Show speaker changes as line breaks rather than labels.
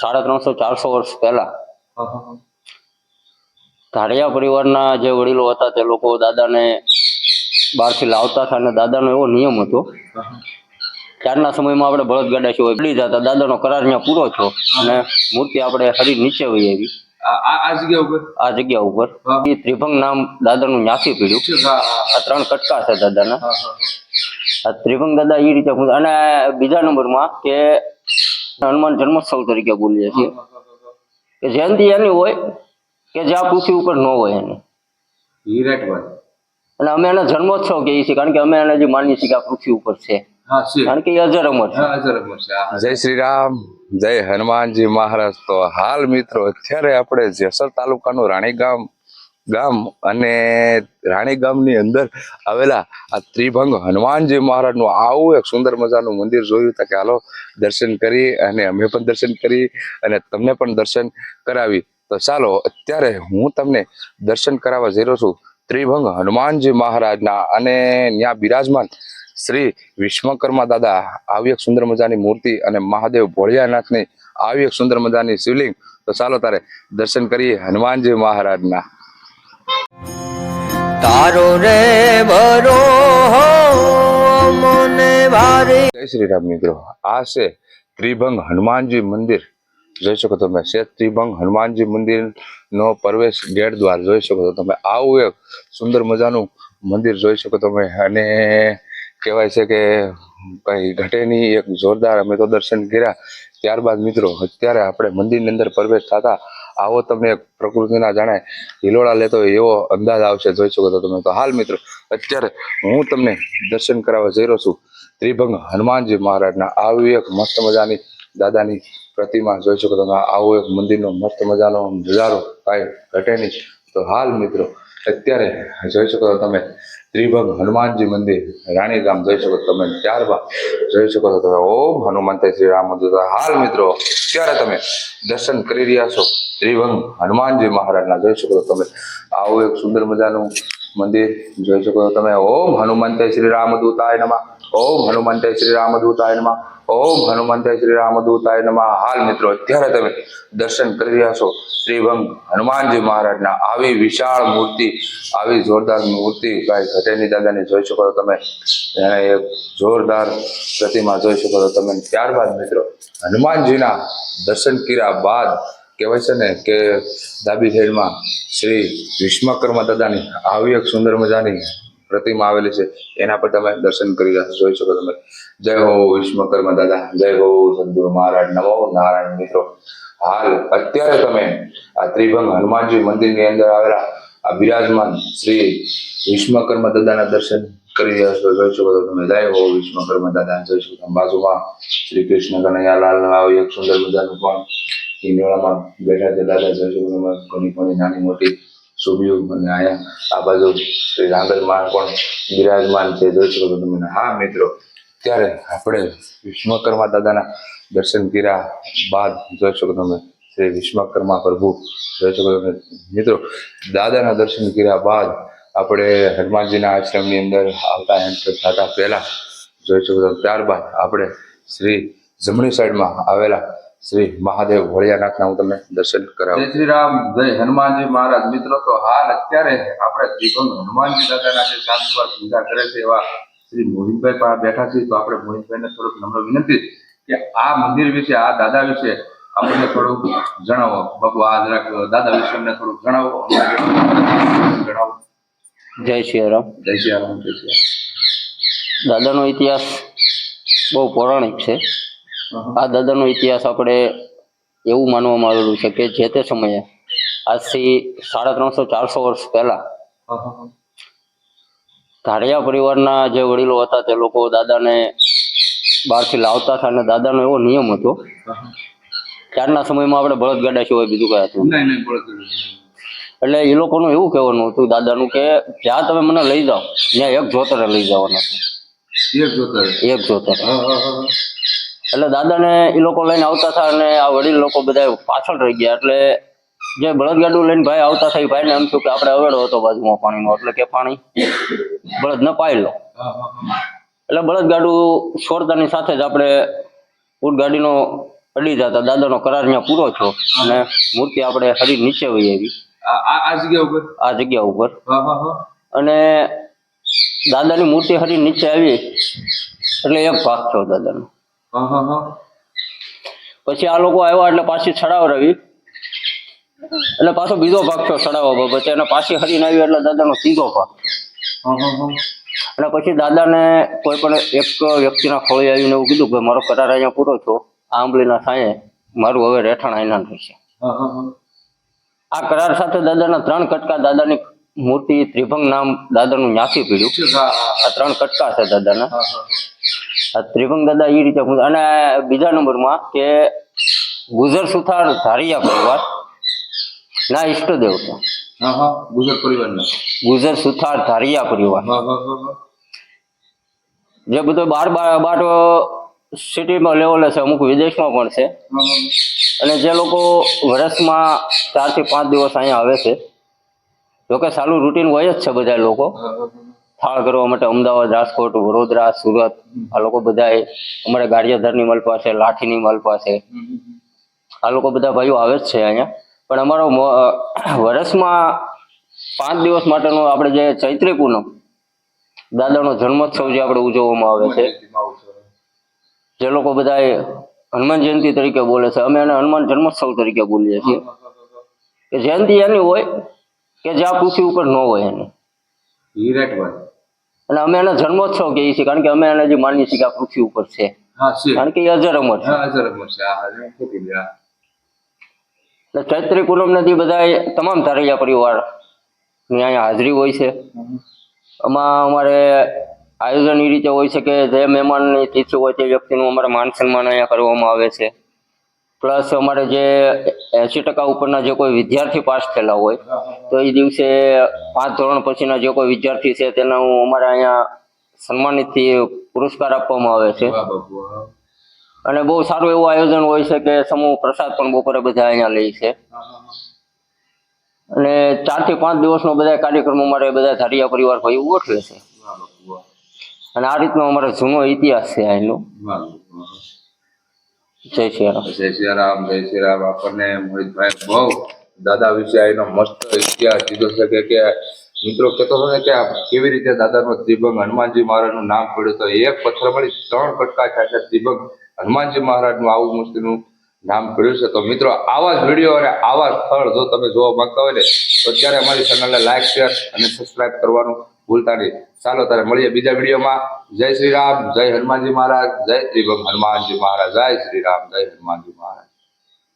સાડા ત્રણસો ચારસો વર્ષ પહેલા. ધારિયા પરિવારના જે વડીલો હતા તે લોકો દાદાને બહારથી લાવતા હતા અને દાદાનો એવો નિયમ હતો. ત્યારના સમયમાં આપણે બળદગાડા છે પડી જતા દાદાનો કરાર ત્યાં પૂરો થયો અને મૂર્તિ આપણે હરી નીચે વહી આવી.
આ જગ્યા ઉપર?
આ જગ્યા ઉપર. એ ત્રિભંગ નામ દાદાનું ન્યાસી પીડ્યું. આ ત્રણ કટકા છે દાદાના. આ ત્રિભંગ દાદા એ રીતે અને બીજા નંબરમાં કે હનુમાન જન્મોત્સવ તરીકે બોલીએ છીએ. કે જયંતિ એની હોય કે જે આ પૃથ્વી ઉપર ન હોય એની. અને અમે એને જન્મોત્સવ કહીએ છીએ કારણ કે અમે એને જે માનીએ છીએ કે આ પૃથ્વી ઉપર છે કારણ કે એ અજર અમર.
જય શ્રી રામ જય હનુમાનજી મહારાજ તો હાલ મિત્રો અત્યારે આપણે જેસર તાલુકાનું રાણી ગામ અને રાણી ગામની અંદર આવેલા આ ત્રિભંગ હનુમાનજી મહારાજનું આવું એક સુંદર મજાનું મંદિર જોયું તો કે હાલો, દર્શન કરી અને અમે પણ દર્શન કરી અને તમને પણ દર્શન કરાવી. તો ચાલો, અત્યારે હું તમને દર્શન કરાવવા જઈ રહ્યો છું ત્રિભંગ હનુમાનજી મહારાજના અને ત્યાં બિરાજમાન શ્રી વિશ્વકર્મા દાદા. આવી એક સુંદર મજાની મૂર્તિ અને મહાદેવ ભોળિયાનાથની આવી એક સુંદર મજાની શિવલિંગ. તો ચાલો તારે દર્શન કરીએ હનુમાનજી મહારાજના.
તારો રે ભરો મને ભારે
જય શ્રી રામ મિત્રો. આ છે ત્રિભંગ હનુમાનજી મંદિર. જોઈ શકો તમે, છે ત્રિભંગ હનુમાનજી મંદિર નો પ્રવેશ ગેટ દ્વાર જોઈ શકો છો તમે, આવું એક સુંદર મજાનું મંદિર જોઈ શકો તમે. અને કહેવાય છે કે કઈ ઘટેની એક જોરદાર અમે તો દર્શન કર્યા. ત્યારબાદ મિત્રો, અત્યારે આપણે મંદિરની અંદર પ્રવેશ થતા આવો તમને પ્રકૃતિના જાણે હિલોળા લેતો એવો અંદાજ આવશે, જોઈ શકો તો તમે. તો હાલ મિત્રો, અત્યારે હું તમને દર્શન કરાવવા જઈ રહ્યો છું. ત્રિભંગ હનુમાનજી મહારાજના. આવી એક મસ્ત મજાની દાદાની પ્રતિમા જોઈ શકો તમે. આવો એક મંદિરનો મસ્ત મજાનો નજારો કાંઈ ઘટે નહીં. તો હાલ મિત્રો અત્યારે જોઈ શકો છો તમે ત્રિભંગ હનુમાનજી મંદિર રાણી ગામ જોઈ શકો તમે. ત્યારબાદ જોઈ શકો છો તમે, ઓમ હનુમંત શ્રી રામ હાલ મિત્રો, અત્યારે તમે દર્શન કરી રહ્યા છો ત્રિભંગ હનુમાનજી મહારાજના. જોઈ શકો તમે, આવું એક સુંદર મજાનું મંદિર જોઈ શકો છો તમે. ઓમ હનુમંતે શ્રી રામદૂતાય નમઃ. ઓમ હનુમંતે શ્રી રામદૂતાય નમઃ. ઓમ હનુમંતે શ્રી રામદૂતાય નમઃ. હાલ મિત્રો, અત્યારે તમે દર્શન કરી રહ્યા છો શ્રીભંગ હનુમાનજી મહારાજના. આવી વિશાળ મૂર્તિ, આવી જોરદાર મૂર્તિ કાંઈ ઘટેની દાદાની જોઈ શકો છો તમે. એને એક જોરદાર પ્રતિમા જોઈ શકો છો તમે. ત્યારબાદ મિત્રો, હનુમાનજીના દર્શન કર્યા બાદ કહેવાય છે ને કે ડાબી સાઈડમાં શ્રી વિશ્વકર્મા દાદાની આવી એક સુંદર મજાની પ્રતિમા આવેલી છે. એના પર તમે દર્શન કરી જોઈ શકો તમે. જય હો વિશ્વકર્મા દાદા, જય હો સદગુરુ મહારાજ, નમો નારાયણ મિત્રો. હાલ અત્યારે તમે આ ત્રિભંગ હનુમાનજી મંદિરની અંદર આવેલા આ બિરાજમાન શ્રી વિશ્વકર્મા દાદાના દર્શન કરી રહ્યા છો, જોઈ શકો છો તમે. જય હો વિશ્વકર્મા દાદા, જોઈ શકો બાજુમાં શ્રી કૃષ્ણ કનૈયાલાલ આવી એક સુંદર મજાનું પણ એ બેઠા છે દાદા તમે ઘણી ઘણી નાની મોટી સુબીઓ અને આયા આ બાજુ શ્રી રાંગલમાં પણ બિરાજમાન છે, જોઈ શકો તમે. હા, મિત્રો, ત્યારે આપણે વિશ્વકર્મા દાદાના દર્શન કર્યા બાદ જોઈ શકો તમે, શ્રી વિશ્વકર્મા પ્રભુ જોઈ શકો તમે. મિત્રો, દાદાના દર્શન કર્યા બાદ આપણે હનુમાનજીના આશ્રમની અંદર આવતા એન્ટર થતા પહેલાં જોઈ શકો ત્યારબાદ આપણે શ્રી જમણી સાઈડમાં આવેલા શ્રી મહાદેવ ભોળિયાનાથના હું તમને દર્શન કરાવું
શ્રી રામ જય હનુમાનજી મહારાજ. મિત્રો તો હાલ અત્યારે આપણે ત્રિકોણ હનુમાનજી દાદાના જે શાંતિવાર પૂજા કરે છે એવા શ્રી મોહિતભાઈ પાસે બેઠા છીએ તો આપણે મોહિતભાઈને થોડુંક નમ્ર વિનંતી કે આ મંદિર વિશે આ દાદા વિશે આપણને થોડુંક જણાવો. બાપુ આ જરાક દાદા વિશે અમને થોડુંક જણાવો. જણાવો.
જય શ્રી રામ.
જય શ્રી રામ જય શ્રી
દાદાનો ઇતિહાસ બહુ પૌરાણિક છે. આ દાદાનો ઇતિહાસ આપણે એવું માનવામાં આવેલું છે કે જે તે સમયે આજથી સાડા ત્રણસો ચારસો વર્ષ પહેલા ધારિયા પરિવારના જે વડીલો હતા તે લોકો દાદાને બહારથી લાવતા હતા અને દાદાનો એવો નિયમ હતો. ત્યારના સમયમાં આપણે બળદગાડા સિવાય બીજું કઈ હતું. એટલે એ લોકોનું એવું કહેવાનું હતું દાદાનું કે જ્યાં તમે મને લઈ જાઓ ત્યાં એક જોતરે લઈ જવાના
એક જોતર
એક જોતરે એટલે દાદાને એ લોકો લઈને આવતા હતા અને આ વડીલ લોકો બધા પાછળ રહી ગયા. એટલે જે બળદગાડું લઈને ભાઈ આવતા થાય ભાઈ ભાઈને એમ થયું કે આપણે અવેડો હતો બાજુમાં પાણીનો. એટલે કે પાણી બળદ ન પાઈ લો એટલે બળદગાડું છોડતાની સાથે જ આપણે ઉટ ગાડીનો અડી જતા. દાદાનો કરાર ત્યાં પૂરો થયો અને મૂર્તિ આપણે હરી નીચે વહી આવી.
આ જગ્યા ઉપર?
આ જગ્યા ઉપર. અને દાદાની મૂર્તિ હરી નીચે આવી. એટલે એક ભાગ થયો દાદાનો. પછી આ લોકો આવ્યા એટલે પાછી છડાવ રવી. એટલે પાછો બીજો ભાગ થયો છડાવવા બાબતે અને પાછી હરીને આવી એટલે દાદાનો સીધો ભાગ. અને પછી દાદાને કોઈ પણ એક વ્યક્તિના ખોળી આવીને એવું કીધું કે મારો કરાર અહીંયા પૂરો થયો. આંબલીના સાંયે મારું હવે રહેઠાણ અહીંયા
થશે.
આ કરાર સાથે દાદાના ત્રણ કટકા દાદાની મૂર્તિ ત્રિભંગ નામ દાદાનું ન્યાસી પીડ્યું. આ ત્રણ કટકા છે દાદાના. ત્રિભંગ દાદા એ રીતે અને બીજા નંબરમાં કે ગુજર સુથાર ધારિયા પરિવાર ના
ઈષ્ટ દેવતા ગુજર પરિવારના.
ગુજર સુથાર ધારિયા પરિવાર. જે બધો બાર બાર બાર સિટીમાં લેવલે છે અમુક વિદેશમાં પણ છે. અને જે લોકો વર્ષમાં ચારથી પાંચ દિવસ અહીંયા આવે છે. જોકે સારું રૂટીન હોય જ છે બધા લોકો.
હા,
કરવા માટે અમદાવાદ રાજકોટ વડોદરા સુરત આ લોકો બધા અમારે ગારિયાધરની મલપા છે લાઠીની મલ પાસે. આ લોકો બધા ભાઈઓ આવે જ છે અહીંયા. પણ અમારો વર્ષમાં પાંચ દિવસ માટેનો આપણે જે ચૈત્રી પૂનમ દાદાનો જન્મોત્સવ જે આપણે ઉજવવામાં આવે છે જે લોકો બધા હનુમાન જયંતિ તરીકે બોલે છે. અમે એને હનુમાન જન્મોત્સવ તરીકે બોલીએ છીએ. કે જયંતિ એની હોય કે જ્યાં પૃથ્વી ઉપર ન હોય એની. અને અમે એનો જન્મોત્સવ કહીએ છીએ કારણ કે અમે એને જે માનીએ છીએ કે આ પૃથ્વી ઉપર છે. કારણ કે એ અજર અમર છે. ચૈત્રી પૂનમ નથી બધા તમામ ધારૈયા પરિવારની અહીંયા હાજરી હોય છે. આમાં અમારે આયોજન એ રીતે હોય છે કે જે મહેમાનની તિથિ હોય તે વ્યક્તિનું અમારે માન સન્માન અહીંયા કરવામાં આવે છે. પ્લસ અમારે જે એંસી ટકા ઉપરના જે કોઈ વિદ્યાર્થી પાસ થયેલા હોય તો એ દિવસે પાંચ ધોરણ પછીના જે કોઈ વિદ્યાર્થી છે તેના હું અમારે અહીંયા સન્માનિતથી પુરસ્કાર આપવામાં આવે છે. અને બહુ સારું એવું આયોજન હોય છે કે સમૂહ પ્રસાદ પણ બપોરે બધા અહીંયા લે છે. અને ચારથી પાંચ દિવસનો બધા કાર્યક્રમો અમારે બધા ધારિયા પરિવાર ભાઈ ગોઠવે છે. અને આ રીતનો અમારો જૂનો ઇતિહાસ છે અહીંનો. જય શ્રી રામ
જય શ્રી જય શ્રી આપણને મોહિતભાઈ બહુ દાદા વિશે એનો મસ્ત ઇતિહાસ દીધો છે કે મિત્રો કહેતો હતો ને કે કેવી રીતે દાદાનો ત્રિભંગ હનુમાનજી મહારાજનું નામ પડ્યું તો એક પથ્થર મળી ત્રણ કટકા છે ત્રિભંગ. હનુમાનજી મહારાજનું આવું મૂર્તિનું નામ પડ્યું છે. તો મિત્રો, આવા જ વીડિયો અને આવા સ્થળ જો તમે જોવા માંગતા હોય ને, તો અત્યારે અમારી ચેનલને લાઈક શેર અને સબસ્ક્રાઇબ કરવાનું ભૂલતા નહીં. ચાલો તારે મળીએ બીજા વિડીયોમાં. જય શ્રી રામ, જય હનુમાનજી મહારાજ, જય શ્રી હનુમાનજી મહારાજ, જય શ્રી રામ, જય હનુમાનજી મહારાજ.